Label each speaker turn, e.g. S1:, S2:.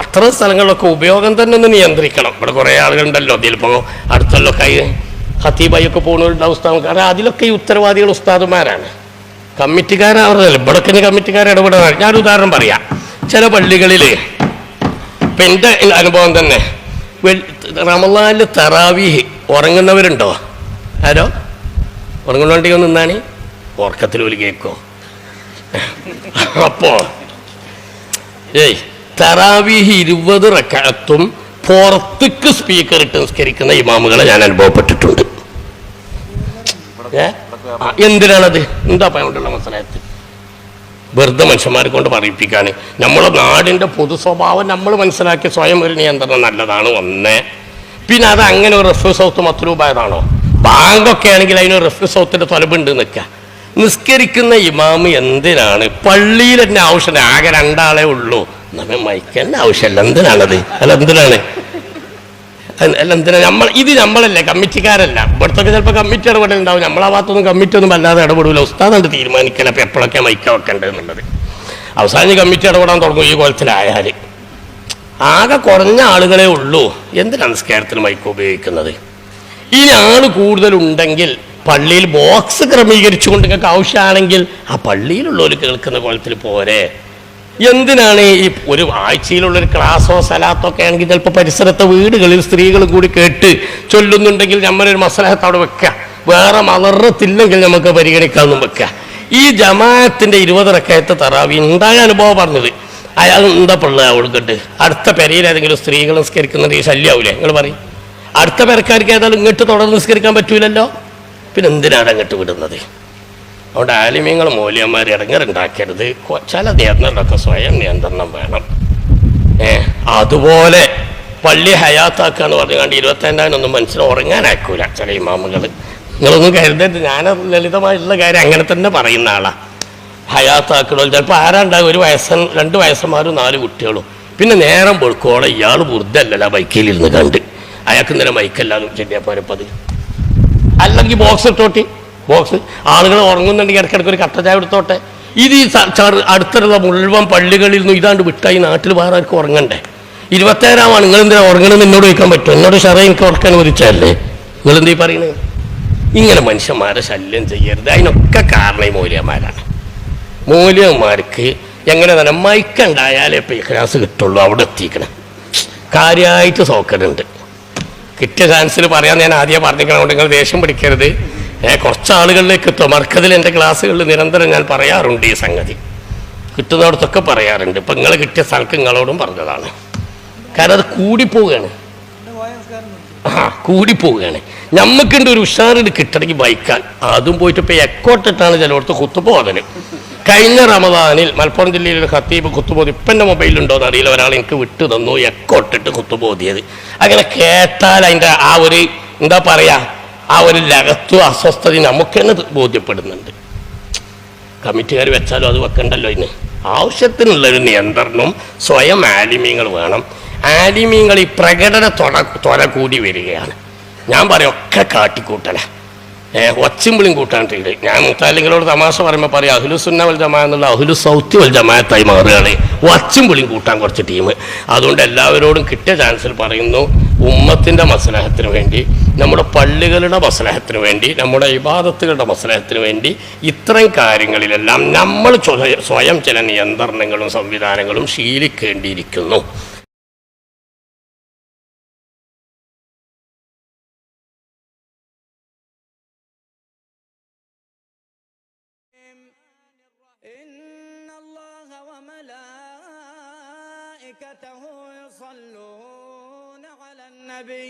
S1: അത്തരം സ്ഥലങ്ങളിലൊക്കെ ഉപയോഗം തന്നെ ഒന്ന് നിയന്ത്രിക്കണം. ഇവിടെ കുറേ ആളുകളുണ്ടല്ലോ. അടുത്തല്ലൊക്കെ കൈ ഹത്തീബായൊക്കെ പോകുന്നുണ്ടാവും ഉസ്താദ് കാരണം അതിലൊക്കെ ഈ ഉത്തരവാദികൾ ഉസ്താദുമാരാണ്. കമ്മിറ്റിക്കാരവരല്ല ഇവിടൊക്കെ കമ്മിറ്റിക്കാരെ ഇടപെടാൻ ഞാൻ ഉദാഹരണം പറയാം. ചില പള്ളികളിൽ ഇപ്പം എന്റെ അനുഭവം തന്നെ റമലാൽ തറാവീഹ് ഉറങ്ങുന്നവരുണ്ടോ? ആരോ? ഉറങ്ങുന്നുണ്ടെങ്കിൽ നിന്നാണ്. ഉറക്കത്തിൽ ഒരു കേൾക്കോ അപ്പോ ഏയ് തറാവീഹ് ഇരുപത് റക്കാത്തും പുറത്തേക്ക് സ്പീക്കർ ഇട്ട് നിസ്കരിക്കുന്ന ഇമാമുകളെ ഞാൻ അനുഭവപ്പെട്ടിട്ടുണ്ട്. എന്തിനാണത്? എന്താ പറയാനുള്ള മനസ്സിലായത്? വെറുതെ മനുഷ്യന്മാരെ കൊണ്ട് പറയിപ്പിക്കാൻ നമ്മളെ നാടിന്റെ പൊതു സ്വഭാവം നമ്മൾ മനസ്സിലാക്കി സ്വയം ഒരു നിയന്ത്രണം നല്ലതാണ് ഒന്ന്. പിന്നെ അത് അങ്ങനെ ഒരു റെഫ്യൂ സൗത്ത് മത്തുരൂപായതാണോ ബാങ്കൊക്കെ ആണെങ്കിൽ അതിന് റെഫ്യൂ സൗത്തിന്റെ തൊലബുണ്ട് നിൽക്കുക നിസ്കരിക്കുന്ന ഇമാമ് എന്തിനാണ്? പള്ളിയിൽ തന്നെ ആവശ്യം ആകെ രണ്ടാളേ ഉള്ളൂ. നമ്മൾ മയക്കേണ്ട ആവശ്യമല്ല. എന്തിനാണത്? അല്ല എന്തിനാണ്? അല്ല നമ്മൾ ഇത് നമ്മളല്ലേ കമ്മിറ്റിക്കാരല്ല. ഇവിടുത്തൊക്കെ ചിലപ്പോൾ കമ്മിറ്റി ഇടപെടലുണ്ടാവും നമ്മളാ ഭാഗത്തൊന്നും കമ്മിറ്റി ഒന്നും വല്ലാതെ ഇടപെടില്ല ഉസ്താദുണ്ട് തീരുമാനിക്കല. അപ്പം എപ്പോഴൊക്കെ മൈക്ക വെക്കേണ്ടത് എന്നുള്ളത്. അവസാനം കമ്മിറ്റി ഇടപെടാൻ തുടങ്ങും ഈ കോലത്തിലായാൽ ആകെ കുറഞ്ഞ ആളുകളെ ഉള്ളൂ. എന്തിനാണ് സ്കേരത്തിന് മൈക്ക് ഉപയോഗിക്കുന്നത്? ഇനി ആൾ കൂടുതലുണ്ടെങ്കിൽ പള്ളിയിൽ ബോക്സ് ക്രമീകരിച്ചുകൊണ്ട് നിങ്ങൾക്ക് ആവശ്യമാണെങ്കിൽ ആ പള്ളിയിലുള്ളവർ കേൾക്കുന്ന കോലത്തിൽ പോരെ. എന്തിനാണ് ഈ ഒരു ആഴ്ചയിലുള്ളൊരു ക്ലാസ്സോ സലാത്തോ ഒക്കെ ആണെങ്കിൽ ചിലപ്പോൾ പരിസരത്തെ വീടുകളിൽ സ്ത്രീകൾ കൂടി കേട്ട് ചൊല്ലുന്നുണ്ടെങ്കിൽ നമ്മളൊരു മസലഹത്ത് അവിടെ വെക്കുക വേറെ മലർത്തില്ലെങ്കിൽ നമുക്ക് പരിഗണിക്കാമെന്നും വെക്കാം. ഈ ജമാഅത്തിന്റെ ഇരുപത് റക്കയത്തെ തറാവി ഉണ്ടായ അനുഭവം പറഞ്ഞത്? അയാൾ എന്താ പിള്ള അവൾക്കിട്ട്? അടുത്ത പെരയിൽ ഏതെങ്കിലും സ്ത്രീകൾ നിസ്കരിക്കുന്നുണ്ട് ഈ ശല്യാവൂലേ? നിങ്ങൾ പറയും. അടുത്ത പെരക്കാർക്ക് ഏതായാലും ഇങ്ങോട്ട് തുടർന്ന് നിസ്കരിക്കാൻ പറ്റൂലല്ലോ? പിന്നെ എന്തിനാണ് അങ്ങോട്ട് വിടുന്നത്? അതുകൊണ്ട് ആലിമ്യങ്ങൾ മൂല്യന്മാർ ഇടങ്ങറുണ്ടാക്കരുത് കൊ- ചില നിയന്ത്രണമൊക്കെ സ്വയം നിയന്ത്രണം വേണം. ഏ അതുപോലെ പള്ളി ഹയാത്താക്കാന്ന് പറഞ്ഞുകൊണ്ട് ഇരുപത്തേണ്ടായിരൊന്നും മനുഷ്യന് ഉറങ്ങാനാക്കൂല ചില ഇമാമുകൾ നിങ്ങളൊന്നും കരുതരുത്. ഞാൻ ലളിതമായിട്ടുള്ള കാര്യം അങ്ങനെ തന്നെ പറയുന്ന ആളാ. ഹയാത്താക്കണോ ചിലപ്പോൾ ആരാണ്ടാകും? ഒരു വയസ്സൻ രണ്ട് വയസ്സന്മാരും നാല് കുട്ടികളും. പിന്നെ നേരം പൊഴുക്കോളെ ഇയാൾ ബുദ്ധല്ലല്ല ബൈക്കിലിരുന്ന് കണ്ട്. അയാൾക്ക് ഇന്നലെ ബൈക്കല്ലാതെ ചെല്ലിയാൽ പോരപ്പത് അല്ലെങ്കിൽ ബോക്സ് ഇട്ടോട്ടി. ബോക്സ് ആളുകൾ ഉറങ്ങുന്നുണ്ടെങ്കിൽ ഇടയ്ക്കിടയ്ക്ക് ഒരു കട്ട ചായ എടുത്തോട്ടെ. ഇത് ഈ അടുത്തുള്ള മുഴുവൻ പള്ളികളിൽ നിന്നും ഇതാണ്ട് വിട്ടായി നാട്ടിൽ വേറെ ആർക്കും ഉറങ്ങണ്ടേ? ഇരുപത്തേഴാമാണ് നിങ്ങൾ എന്തിനാ ഉറങ്ങണമെന്ന് എന്നോട് ചോദിക്കാൻ പറ്റും എന്നോട് ഷറ എനിക്ക് ഉറക്കാൻ അനുവദിച്ചല്ലേ നിങ്ങൾ എന്തീ പറയുന്നത് ഇങ്ങനെ മനുഷ്യന്മാരെ ശല്യം ചെയ്യരുത്. അതിനൊക്കെ കാരണം ഈ മൂല്യന്മാരാണ് മൂല്യന്മാർക്ക് എങ്ങനെ തന്നെ മൈക്കുണ്ടായാലേ ഇപ്പം ക്ലാസ് കിട്ടുള്ളൂ അവിടെ എത്തിക്കണം. കാര്യമായിട്ട് സോക്കലുണ്ട് കിട്ടിയ ചാൻസിൽ പറയാൻ ഞാൻ ആദ്യം പറഞ്ഞിരിക്കണം നിങ്ങൾ ദേഷ്യം പിടിക്കരുത്. കുറച്ച് ആളുകളിലേക്ക് എത്തും. മർക്കതിൽ എന്റെ ക്ലാസ്സുകളിൽ നിരന്തരം ഞാൻ പറയാറുണ്ട് ഈ സംഗതി. കിട്ടുന്നിടത്തൊക്കെ പറയാറുണ്ട്. ഇപ്പം നിങ്ങൾ കിട്ടിയ സ്ഥലത്ത് നിങ്ങളോടും പറഞ്ഞതാണ്. കാരണം അത് കൂടിപ്പോവുകയാണ്. ആ കൂടിപ്പോവുകയാണ്. നമുക്കുണ്ട് ഒരു ഉഷാറിന് കിട്ടണമെങ്കിൽ ബൈക്കാൻ. അതും പോയിട്ട് ഇപ്പോൾ എക്കോട്ടിട്ടാണ് ചിലയിടത്ത് കുത്തുപോകൽ. കഴിഞ്ഞ റമദാനിൽ മലപ്പുറം ജില്ലയിൽ ഒരു ഖത്തീബ് കുത്തുപോതി ഇപ്പം എന്റെ മൊബൈലുണ്ടോ എന്ന് അറിയില്ല. ഒരാൾ എനിക്ക് വിട്ടു തന്നു എക്കോട്ടിട്ട് കുത്തുപോതിയത്. അങ്ങനെ കേട്ടാൽ അതിന്റെ ആ ഒരു എന്താ പറയാ ആ ഒരു ലകത്വ അസ്വസ്ഥത നമുക്ക് ബോധ്യപ്പെടുന്നുണ്ട്. കമ്മിറ്റിക്കാർ വെച്ചാലും അത് വെക്കണ്ടല്ലോ ഇന്ന് ആവശ്യത്തിനുള്ളൊരു നിയന്ത്രണവും സ്വയം ആലിമ്യങ്ങൾ വേണം. ആലിമ്യങ്ങൾ ഈ പ്രകടന തൊട ത്വര കൂടി വരികയാണ്. ഞാൻ പറയും ഒക്കെ കാട്ടിക്കൂട്ടല. ഏ ഒച്ചിമ്പിളിയും കൂട്ടാണ്ടിട്ട് ഞാൻ മുത്താലിങ്ങളോട് തമാശ പറയുമ്പോൾ പറയും അഹുലുസുന്ന വൽ ജമാ എന്നുള്ള അഹുലു സൗത്തി വൽ ജമാഅത്തായി മാറുകയാണ്. ഒച്ചിമ്പിളിയും കൂട്ടാൻ കുറച്ച് ടീം. അതുകൊണ്ട് എല്ലാവരോടും കിട്ടിയ ചാൻസിൽ പറയുന്നു ഉമ്മത്തിന്റെ മസലഹത്തിന് വേണ്ടി നമ്മുടെ പള്ളികളുടെ മസലഹത്തിന് വേണ്ടി നമ്മുടെ ഇബാദത്തുകളുടെ മസലഹത്തിന് വേണ്ടി ഇത്തരം കാര്യങ്ങളിലെല്ലാം നമ്മൾ സ്വയ- സ്വയം ചില നിയന്ത്രണങ്ങളും സംവിധാനങ്ങളും ശീലിക്കേണ്ടിയിരിക്കുന്നു
S2: إن الله وملائكته يصلون على النبي